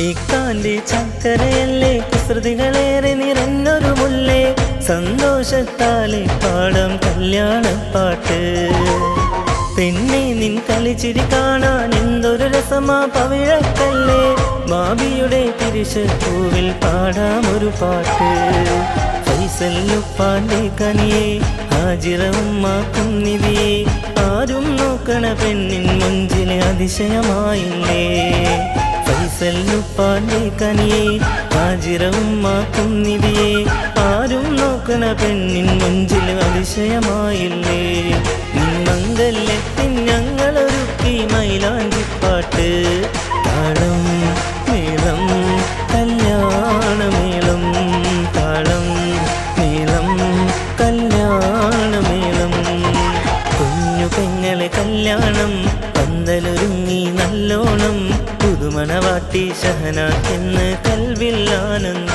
ഉമ്മാന്റെ ചക്കരയല്ലേ? കുസൃതികളേറെ നിറഞ്ഞൊരു മുല്ലേ? സന്തോഷത്താലെ കല്യാണ കല്യാണപ്പാട്ട്. പെണ്ണെ നിൻ കളിച്ചിരി കാണാൻ എന്തൊരു രസമാ പവിഴക്കല്ലേ? മാബിയുടെ തിരിശപ്പൂവിൽ പാടാം ഒരു പാട്ട്. ഫൈസല്ലുപ്പാന്റെ കനിയെ ഹാജിറ നിധിയെ. ആരും നോക്കണ പെണ്ണിൻ മുഞ്ചിലെ അതിശയമായില്ലേ? ഫൈസല്ലുപ്പാന്റെ കനിയെ ഉമ്മാക്കും നിധിയെ ആരും നോക്കണ പെണ്ണിൻ മുഞ്ചിൽ അതിശയമായില്ലേ? നിൻ മംഗല്യത്തിൻ ഞങ്ങളൊരുക്കി മൈലാഞ്ചിപ്പാട്ട് താളം കല്യാണം. പന്തലൊരുങ്ങി നല്ലോണം. പുതുമണവാട്ടി ഷഹനാക്കെന്ന് കൽവിൽ ആനന്ദം.